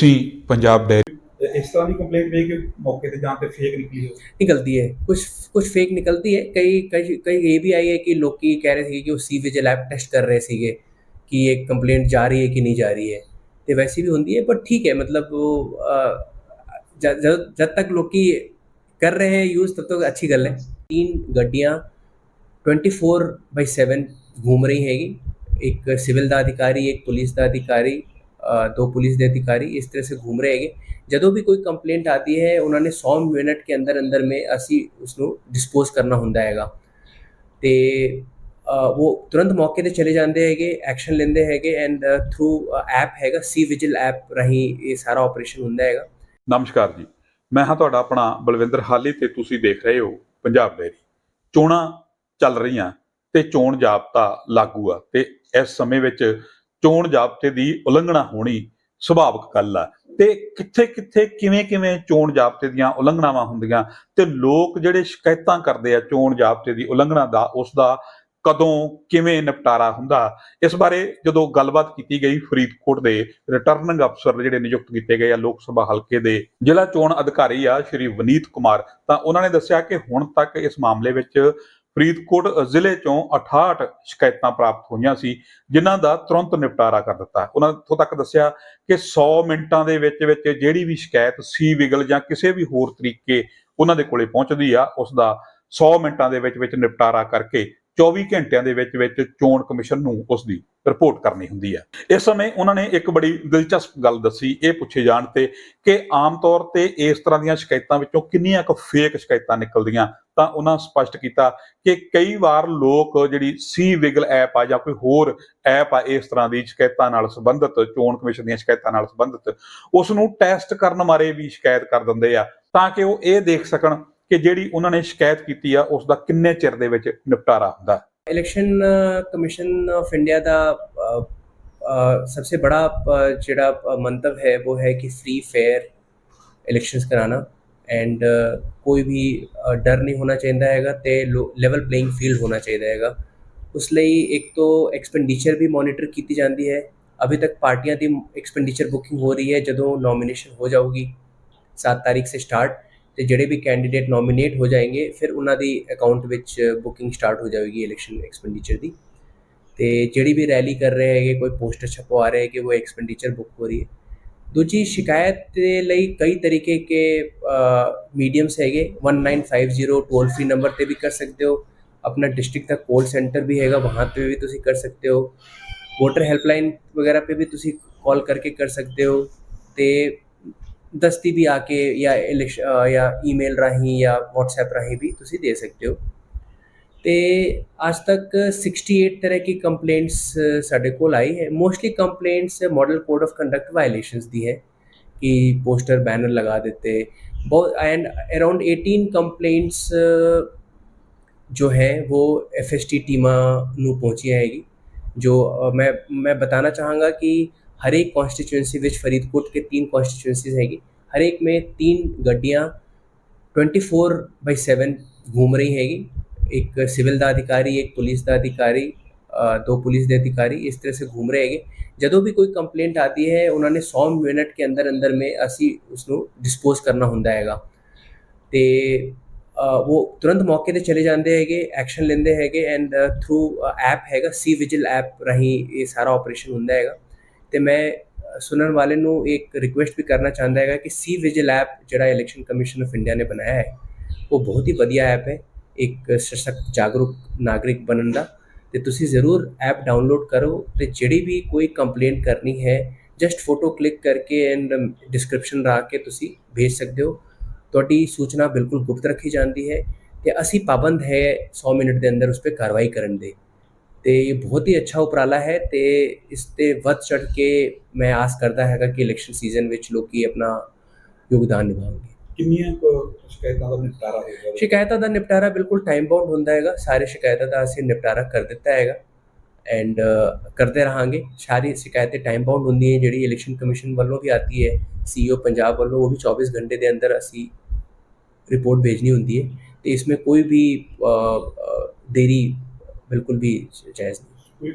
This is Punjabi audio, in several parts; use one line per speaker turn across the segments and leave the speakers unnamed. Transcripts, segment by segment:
ਤੁਸੀਂ ਪੰਜਾਬ ਡੇਅਰੀ
ਤੇ ਇਸ ਤਰ੍ਹਾਂ ਦੀ ਕੰਪਲੇਂਟ ਵੇਖ ਕੇ ਮੌਕੇ ਤੇ ਜਾਂ ਤੇ ਫੇਕ ਨਿਕਲੀ ਹੋ
निकलती है कुछ कुछ फेक निकलती है कई कई कई ये भी आई है कि लोग की कह रहे थे कि वो सी विजिल ऐप टेस्ट कर रहे ਸੀਗੇ ਕਿ ਇਹ ਕੰਪਲੇਂਟ ਜਾ ਰਹੀ ਹੈ ਕਿ ਨਹੀਂ ਜਾ ਰਹੀ ਹੈ ਤੇ ਵੈਸੇ ਵੀ ਹੁੰਦੀ ਹੈ ਪਰ ਠੀਕ ਹੈ मतलब वो अ, जब जब जब तक लोग की कर रहे हैं यूज़ तब तक अच्छी गल है तीन गड्डियाँ 24 ਬਾਈ 7 ਘੂਮ ਰਹੀ ਹੈਗੀ ਇੱਕ ਸਿਵਲ ਦਾ ਅਧਿਕਾਰੀ ਇੱਕ ਪੁਲਿਸ ਦਾ ਅਧਿਕਾਰੀ ਅ, ਦੋ ਪੁਲਿਸ ਦੇ ਅਧਿਕਾਰੀ ਇਸ ਤਰ੍ਹਾਂ ਸੇ ਘੂਮ ਰਹੇ ਹੈਗੇ। ਜਦੋਂ ਵੀ ਕੋਈ ਕੰਪਲੇਂਟ ਆਤੀ ਹੈ, ਉਹਨਾਂ ਨੇ 100 ਮਿੰਟ ਕੇ ਅੰਦਰ ਅੰਦਰ ਮੇ ਅਸੀਂ ਉਸ ਨੂੰ ਡਿਸਪੋਜ਼ ਕਰਨਾ ਹੁੰਦਾ ਹੈਗਾ। ਤੇ ਉਹ ਤੁਰੰਤ ਮੌਕੇ ਤੇ ਚਲੇ ਜਾਂਦੇ ਹੈਗੇ ਐਕਸ਼ਨ ਲੈਂਦੇ ਹੈਗੇ ਐਂਡ ਥਰੂ ਐਪ ਹੈਗਾ ਸੀ ਵਿਜਿਲ ਐਪ ਰਾਹੀਂ ਇਹ ਸਾਰਾ ਆਪਰੇਸ਼ਨ ਹੁੰਦਾ ਹੈਗਾ।
ਨਮਸਕਾਰ ਜੀ। ਮੈਂ ਹਾਂ ਤੁਹਾਡਾ ਆਪਣਾ ਬਲਵਿੰਦਰ ਹਾਲੀ ਤੇ ਤੁਸੀਂ ਦੇਖ ਰਹੇ ਹੋ ਪੰਜਾਬ ਡੇਅਰੀ। ਚੋਣਾਂ ਚੱਲ ਰਹੀਆਂ ਤੇ ਚੋਣ ਜਾਬਤਾ ਲਾਗੂ ਆ ਤੇ ਇਸ ਸਮੇਂ ਵਿੱਚ ਚੋਣ ਜਾਬਤੇ ਦੀ ਉਲੰਘਣਾ ਹੋਣੀ ਸੁਭਾਵਿਕ ਗੱਲ ਆ। ਤੇ ਕਿੱਥੇ ਕਿੱਥੇ ਕਿਵੇਂ ਕਿਵੇਂ ਚੋਣ ਜਾਬਤੇ ਦੀਆਂ ਉਲੰਘਣਾਵਾਂ ਹੁੰਦੀਆਂ ਤੇ ਲੋਕ ਜਿਹੜੇ ਸ਼ਿਕਾਇਤਾਂ ਕਰਦੇ ਆ ਚੋਣ ਜਾਬਤੇ ਦੀ ਉਲੰਘਣਾ ਦਾ ਉਸ ਦਾ ਕਦੋਂ ਕਿਵੇਂ ਨਿਪਟਾਰਾ ਹੁੰਦਾ, ਇਸ ਬਾਰੇ ਜਦੋਂ ਗੱਲਬਾਤ ਕੀਤੀ ਗਈ ਫਰੀਦਕੋਟ ਦੇ ਰਿਟਰਨਿੰਗ ਅਫਸਰ ਜਿਹੜੇ ਨਿਯੁਕਤ ਕੀਤੇ ਗਏ ਆ ਲੋਕ ਸਭਾ ਹਲਕੇ ਦੇ ਜ਼ਿਲ੍ਹਾ ਚੋਣ ਅਧਿਕਾਰੀ ਆ ਸ਼੍ਰੀ ਵਨੀਤ ਕੁਮਾਰ, ਤਾਂ ਉਹਨਾਂ ਨੇ ਦੱਸਿਆ ਕਿ ਹੁਣ ਤੱਕ ਇਸ ਮਾਮਲੇ ਵਿੱਚ ਫਰੀਦਕੋਟ ਜ਼ਿਲ੍ਹੇ ਚੋਂ 68 ਸ਼ਿਕਾਇਤਾਂ ਪ੍ਰਾਪਤ ਹੋਈਆਂ ਸੀ, ਜਿਨ੍ਹਾਂ ਦਾ ਤੁਰੰਤ ਨਿਪਟਾਰਾ ਕਰ ਦਿੱਤਾ। ਉਹਨਾਂ ਇੱਥੋਂ ਤੱਕ ਦੱਸਿਆ ਕਿ 100 ਮਿੰਟਾਂ ਦੇ ਵਿੱਚ ਵਿੱਚ ਜਿਹੜੀ ਵੀ ਸ਼ਿਕਾਇਤ ਸੀ ਵਿਗਲ ਜਾਂ ਕਿਸੇ ਵੀ ਹੋਰ ਤਰੀਕੇ ਉਹਨਾਂ ਦੇ ਕੋਲੇ ਪਹੁੰਚਦੀ ਆ, ਉਸ ਦਾ 100 ਮਿੰਟਾਂ ਦੇ ਵਿੱਚ ਵਿੱਚ ਨਿਪਟਾਰਾ ਕਰਕੇ 24 ਘੰਟਿਆਂ ਦੇ ਵਿੱਚ ਵਿੱਚ ਚੋਣ ਕਮਿਸ਼ਨ ਨੂੰ ਉਸ ਦੀ ਰਿਪੋਰਟ ਕਰਨੀ ਹੁੰਦੀ ਹੈ। ਇਸ ਸਮੇਂ ਉਹਨਾਂ ਨੇ ਇੱਕ ਬੜੀ ਦਿਲਚਸਪ ਗੱਲ ਦੱਸੀ, ਇਹ ਪੁੱਛੇ ਜਾਣ ਤੇ ਕਿ ਆਮ ਤੌਰ ਤੇ ਇਸ ਤਰ੍ਹਾਂ ਦੀਆਂ ਸ਼ਿਕਾਇਤਾਂ ਵਿੱਚੋਂ ਕਿੰਨੀਆਂ ਕੁ ਫੇਕ ਸ਼ਿਕਾਇਤਾਂ ਨਿਕਲਦੀਆਂ, ਤਾਂ ਉਹਨਾਂ ਸਪਸ਼ਟ ਕੀਤਾ ਕਿ ਕਈ ਵਾਰ ਲੋਕ ਜਿਹੜੀ ਸੀ ਵਿਗਲ ਐਪ ਆ ਜਾਂ ਕੋਈ ਹੋਰ ਐਪ ਆ, ਇਸ ਤਰ੍ਹਾਂ ਦੀ ਸ਼ਿਕਾਇਤਾਂ ਨਾਲ ਸੰਬੰਧਿਤ, ਚੋਣ ਕਮਿਸ਼ਨ ਦੀਆਂ ਸ਼ਿਕਾਇਤਾਂ ਨਾਲ ਸੰਬੰਧਿਤ ਉਸ ਨੂੰ ਟੈਸਟ ਕਰਨ ਮਾਰੇ ਵੀ ਸ਼ਿਕਾਇਤ ਕਰ ਦਿੰਦੇ ਆ, ਤਾਂ ਕਿ ਉਹ ਇਹ ਦੇਖ ਸਕਣ ਕਿ ਜਿਹੜੀ ਉਹਨਾਂ ਨੇ ਸ਼ਿਕਾਇਤ ਕੀਤੀ ਆ ਉਸ ਦਾ ਕਿੰਨੇ ਚਿਰ ਦੇ ਵਿੱਚ ਨਿਪਟਾਰਾ ਹੁੰਦਾ।
ਇਲੈਕਸ਼ਨ ਕਮਿਸ਼ਨ ਆਫ ਇੰਡੀਆ ਦਾ ਸਭ ਤੋਂ ਬੜਾ ਜਿਹੜਾ ਮੰਤਵ ਹੈ ਉਹ ਹੈ ਕਿ ਫ੍ਰੀ ਫੇਅਰ ਇਲੈਕਸ਼ਨਸ ਕਰਾਣਾ ਐਂਡ ਕੋਈ ਵੀ ਡਰ ਨਹੀਂ ਹੋਣਾ ਚਾਹੀਦਾ ਹੈਗਾ ਤੇ ਲੈਵਲ ਪਲੇਇੰਗ ਫੀਲਡ ਹੋਣਾ ਚਾਹੀਦਾ ਹੈਗਾ ਉਸ ਲਈ ਇੱਕ ਤੋਂ ਐਕਸਪੈਂਡੀਚਰ ਵੀ ਮੋਨੀਟਰ ਕੀਤੀ ਜਾਂਦੀ ਹੈ ਅਭੀ ਤੱਕ ਪਾਰਟੀਆਂ ਦੀ ਐਕਸਪੈਂਡੀਚਰ ਬੁਕਿੰਗ ਹੋ ਰਹੀ ਹੈ ਜਦੋਂ ਨੋਮੀਨੇਸ਼ਨ ਹੋ ਜਾਊਗੀ 7 ਤਾਰੀਖ ਸੇ ਸਟਾਰਟ ਤੇ ਜਿਹੜੇ ਵੀ ਕੈਂਡੀਡੇਟ ਨੋਮੀਨੇਟ ਹੋ ਜਾਣਗੇ ਫਿਰ ਉਹਨਾਂ ਦੀ ਅਕਾਊਂਟ ਵਿੱਚ ਬੁਕਿੰਗ ਸਟਾਰਟ ਹੋ ਜਾਵੇਗੀ ਇਲੈਕਸ਼ਨ ਐਕਸਪੈਂਡੀਚਰ ਦੀ। ਤੇ ਜਿਹੜੀ ਵੀ ਰੈਲੀ ਕਰ ਰਹੇ ਹੈਗੇ, ਕੋਈ ਪੋਸਟਰ ਛਪਵਾ ਰਹੇ ਕਿ ਉਹ ਐਕਸਪੈਂਡੀਚਰ ਬੁੱਕ ਹੋ ਰਹੀ ਹੈ। ਦੂਜੀ, ਸ਼ਿਕਾਇਤ ਦੇ ਲਈ ਕਈ ਤਰੀਕੇ ਕੇ ਮੀਡੀਅਮਸ ਹੈਗੇ। 1950 ਟੋਲ ਫ੍ਰੀ ਨੰਬਰ ਤੇ ਵੀ ਕਰ ਸਕਦੇ ਹੋ। ਆਪਣਾ ਡਿਸਟ੍ਰਿਕਟ ਦਾ ਕੋਲ ਸੈਂਟਰ ਵੀ ਹੈਗਾ, ਵਹਾਂ ਤੇ ਵੀ ਤੁਸੀਂ ਕਰ ਸਕਦੇ ਹੋ। ਵੋਟਰ ਹੈਲਪਲਾਈਨ ਵਗੈਰਾ पे ਵੀ ਤੁਸੀਂ ਕਾਲ ਕਰਕੇ ਕਰ ਸਕਦੇ ਹੋ। ਤੇ ਦਸਤੀ ਵੀ ਆ ਕੇ ਜਾਂ ਜਾਂ ਈਮੇਲ ਰਾਹੀਂ ਜਾਂ WhatsApp ਰਾਹੀਂ ਵੀ ਤੁਸੀਂ ਦੇ ਸਕਦੇ ਹੋ। ਤੇ ਅੱਜ ਤੱਕ 68 ਤਰ੍ਹਾਂ ਦੀ ਕੰਪਲੇਂਟਸ ਸਾਡੇ ਕੋਲ ਆਈ ਹੈ। Mostly complaints model code of conduct violations ਦੀ ਹੈ ਕਿ ਪੋਸਟਰ, ਬੈਨਰ ਲਗਾ ਦਿੱਤੇ। ਬਹੁਤ ਐਂਡ ਅਰਾउंड 18 ਕੰਪਲੇਂਟਸ जो है वो एफ एस टी टीमा ਨੂੰ ਪਹੁੰਚੀ ਆਏਗੀ जो मैं मैं बताना चाहूँगा कि हर एक कॉन्स्टिट्यूंसी विच फरीदकोट के तीन कॉन्स्टिट्यूंसीज हैगी हर एक में तीन गड्डियाँ 24 ਬਾਈ 7 ਘੂਮ ਰਹੀ ਹੈਗੀ ਇੱਕ ਸਿਵਲ ਦਾ ਅਧਿਕਾਰੀ ਇੱਕ ਪੁਲਿਸ ਦਾ ਅਧਿਕਾਰੀ ਅ, ਦੋ ਪੁਲਿਸ ਦੇ ਅਧਿਕਾਰੀ ਇਸ ਤਰ੍ਹਾਂ ਸੇ ਘੂਮ ਰਹੇ ਹੈਗੇ ਜਦੋਂ ਵੀ ਕੋਈ ਕੰਪਲੇਂਟ ਆਤੀ ਹੈ ਉਹਨਾਂ ਨੇ 100 ਮਿੰਟ ਕੇ ਅੰਦਰ ਅੰਦਰ ਮੇ ਅਸੀਂ ਉਸ ਨੂੰ ਡਿਸਪੋਜ਼ ਕਰਨਾ ਹੁੰਦਾ ਹੈਗਾ ਤੇ ਅ, ਉਹ ਤੁਰੰਤ ਮੌਕੇ ਤੇ ਚਲੇ ਜਾਂਦੇ ਹੈਗੇ ਐਕਸ਼ਨ ਲੈਂਦੇ ਹੈਗੇ ਐਂਡ ਥਰੂ ਐਪ ਹੈਗਾ ਸੀ ਵਿਜਿਲ ਐਪ ਰਾਹੀਂ ਇਹ ਸਾਰਾ ਆਪਰੇਸ਼ਨ ਹੁੰਦਾ ਹੈਗਾ ਤੇ ਮੈਂ ਸੁਣਨ ਵਾਲੇ ਨੂੰ ਇੱਕ ਰਿਕੁਐਸਟ ਵੀ ਕਰਨਾ ਚਾਹੁੰਦਾ ਹੈਗਾ ਕਿ ਸੀ ਵਿਜਿਲ ਐਪ ਜਿਹੜਾ ਇਲੈਕਸ਼ਨ ਕਮਿਸ਼ਨ ਆਫ ਇੰਡੀਆ ਨੇ ਬਣਾਇਆ ਹੈ, ਉਹ ਬਹੁਤ ਹੀ ਵਧੀਆ ਐਪ ਹੈ, ਇੱਕ ਸਸ਼ਕਤ ਜਾਗਰੂਕ ਨਾਗਰਿਕ ਬਣਨ ਦਾ। ਤੇ ਤੁਸੀਂ ਜ਼ਰੂਰ ਐਪ ਡਾਊਨਲੋਡ ਕਰੋ ਤੇ ਜਿਹੜੀ ਵੀ ਕੋਈ ਕੰਪਲੇਂਟ ਕਰਨੀ ਹੈ ਜਸਟ ਫੋਟੋ ਕਲਿੱਕ ਕਰਕੇ ਐਂਡ ਡਿਸਕ੍ਰਿਪਸ਼ਨ ਲਾ ਕੇ ਤੁਸੀਂ ਭੇਜ ਸਕਦੇ ਹੋ। ਤੁਹਾਡੀ ਸੂਚਨਾ ਬਿਲਕੁਲ ਗੁਪਤ ਰੱਖੀ ਜਾਂਦੀ ਹੈ ਤੇ ਅਸੀਂ ਪਾਬੰਦ ਹੈ 100 ਮਿੰਟ ਦੇ ਅੰਦਰ ਉਸ ਤੇ ਕਾਰਵਾਈ ਕਰਨ ਦੇ। ਤੇ ਇਹ ਬਹੁਤ ਹੀ ਅੱਛਾ ਉਪਰਾਲਾ ਹੈ ਤੇ ਇਸ ਤੇ ਵੱਧ ਚੜ ਕੇ ਮੈਂ ਆਸ ਕਰਦਾ ਹੈਗਾ ਕਿ ਇਲੈਕਸ਼ਨ ਸੀਜ਼ਨ ਵਿੱਚ ਲੋਕੀ ਆਪਣਾ ਯੋਗਦਾਨ ਨਿਭਾਉਣਗੇ।
ਕਿੰਨੀਆਂ ਸ਼ਿਕਾਇਤਾਂ ਦਾ ਨਿਪਟਾਰਾ ਹੋਏਗਾ
ਸ਼ਿਕਾਇਤਾਂ ਦਾ ਨਿਪਟਾਰਾ ਬਿਲਕੁਲ ਟਾਈਮ ਬਾਉਂਡ ਹੁੰਦਾ ਹੈਗਾ। ਸਾਰੇ ਸ਼ਿਕਾਇਤਾਂ ਦਾ ਅਸੀਂ ਨਿਪਟਾਰਾ ਕਰ ਦਿੱਤਾ ਹੈਗਾ। ਐਂਡ ਕਰਦੇ ਰਹਾਂਗੇ। ਸਾਰੀ ਸ਼ਿਕਾਇਤਾਂ ਟਾਈਮ ਬਾਉਂਡ ਹੁੰਦੀ ਹੈ ਜਿਹੜੀ ਇਲੈਕਸ਼ਨ ਕਮਿਸ਼ਨ ਵੱਲੋਂ ਵੀ ਆਤੀ ਹੈ ਸੀਓ ਪੰਜਾਬ ਵੱਲੋਂ ਉਹ ਵੀ 24 ਘੰਟੇ ਦੇ ਅੰਦਰ ਅਸੀਂ ਰਿਪੋਰਟ ਭੇਜਣੀ ਹੁੰਦੀ ਹੈ। ਤੇ ਇਸ ਵਿੱਚ ਕੋਈ ਵੀ ਦੇਰੀ बिल्कुल भी जायज़ नहीं।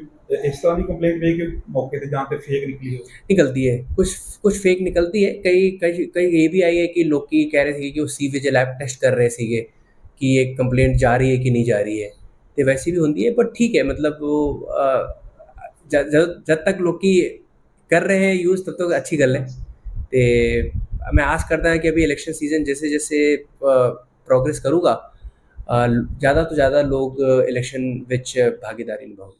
इस तरह की कंप्लेंट मौके पे जहाँ पे फेक निकली हो?
निकलती है। कुछ कुछ फेक निकलती है। कई कई कई ये भी आई है कि लोग की कह रहे थे कि वो सी ऐप टेस्ट कर रहे थे कि ये कंप्लेंट जा रही है कि नहीं जा रही है। तो वैसी भी होती है बट ठीक है मतलब वो जब तक लोग की कर रहे हैं यूज़ तब तक अच्छी गल है तो मैं आस करता हूँ कि अभी इलेक्शन सीज़न जैसे जैसे प्रोग्रेस करूँगा ਜ਼ਿਆਦਾ ਤੋਂ ਜ਼ਿਆਦਾ ਲੋਕ ਇਲੈਕਸ਼ਨ ਵਿੱਚ ਭਾਗੀਦਾਰੀ ਨਿਭਾਉਣ।